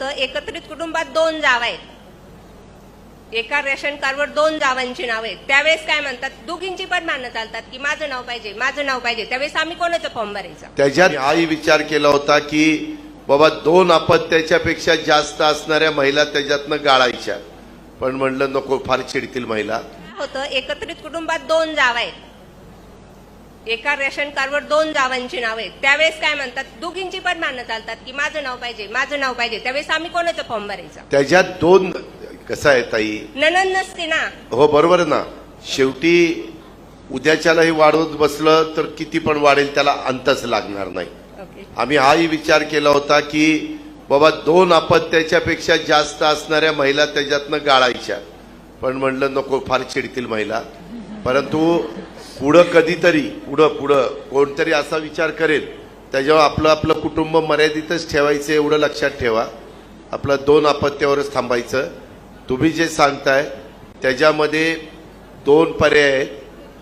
होतं एकत्रित कुटुंबात दोन जावा आहेत. एका रेशन कार्डवर दोन जावांची नाव आहेत. त्यावेळेस काय म्हणतात दोघींची पण मान्य चालतात की माझं नाव पाहिजे माझं नाव पाहिजे. त्यावेळेस आम्ही कोणाचं फॉर्म भरायचा? त्याच्यात हाही विचार केला होता की बाबा दोन अपत्याच्या पेक्षा जास्त असणाऱ्या महिला त्याच्यातनं गाळायच्या. पण म्हणलं नको फार चिडतील महिला. होतं एकत्रित कुटुंबात दोन जावा आहेत. एका रेशन कार्डवर दोन जावांची नाव. आहेत त्यावेळेस काय म्हणतात? दोघींची पण मान्य चालतात की माझं नाव पाहिजे माझं नाव पाहिजे. त्यावेळेस आम्ही कोणाचं फॉर्म भरायचा? त्याच्यात दोन कसं आहे ताई? ननन नसते ना. हो बरोबर ना. शेवटी उद्याच्यालाही वाढवत बसलं तर किती पण वाढेल त्याला अंतच लागणार नाही. ओके. आम्ही हाही विचार केला होता की बाबा दोन अपत्याच्या पेक्षा जास्त असणाऱ्या महिला त्याच्यातनं गाळायच्या. पण म्हणलं नको फार चिडतील महिला. परंतु पुढं कधीतरी पुढं पुढं कोणतरी असा विचार करेल. त्याच्यावर आपलं आपलं कुटुंब मर्यादितच ठेवायचं एवढं लक्षात ठेवा. आपलं दोन अपत्यावरच थांबायचं. तुम्ही जे सांगताय त्याच्यामध्ये दोन पर्याय आहेत.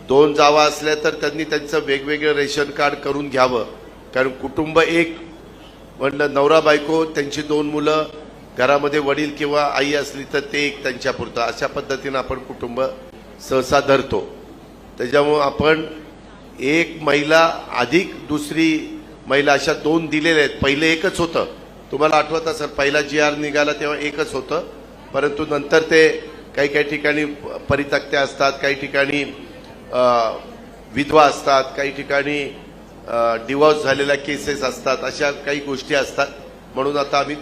दोन जावा असल्या तर त्यांनी त्यांचं वेगवेगळं रेशन कार्ड करून घ्यावं. कारण कुटुंब एक. म्हणलं नवरा बायको त्यांची दोन मुलं घरामध्ये वडील किंवा आई असली तर ते एक त्यांच्यापुरतं. अशा पद्धतीनं आपण कुटुंब सहसा धरतो. त्याच्यामुळं आपण एक महिला अधिक दुसरी महिला अशा दोन दिलेल्या आहेत. पहिले एकच होतं. तुम्हाला आठवत असेल पहिला जी आर निघाला तेव्हा एकच होतं. परंतु नंतर ते काही काही ठिकाणी परितक्त्या असतात काही ठिकाणी विधवा असतात काही ठिकाणी डिवॉर्स झालेल्या केसेस असतात अशा काही गोष्टी असतात. म्हणून आता आम्ही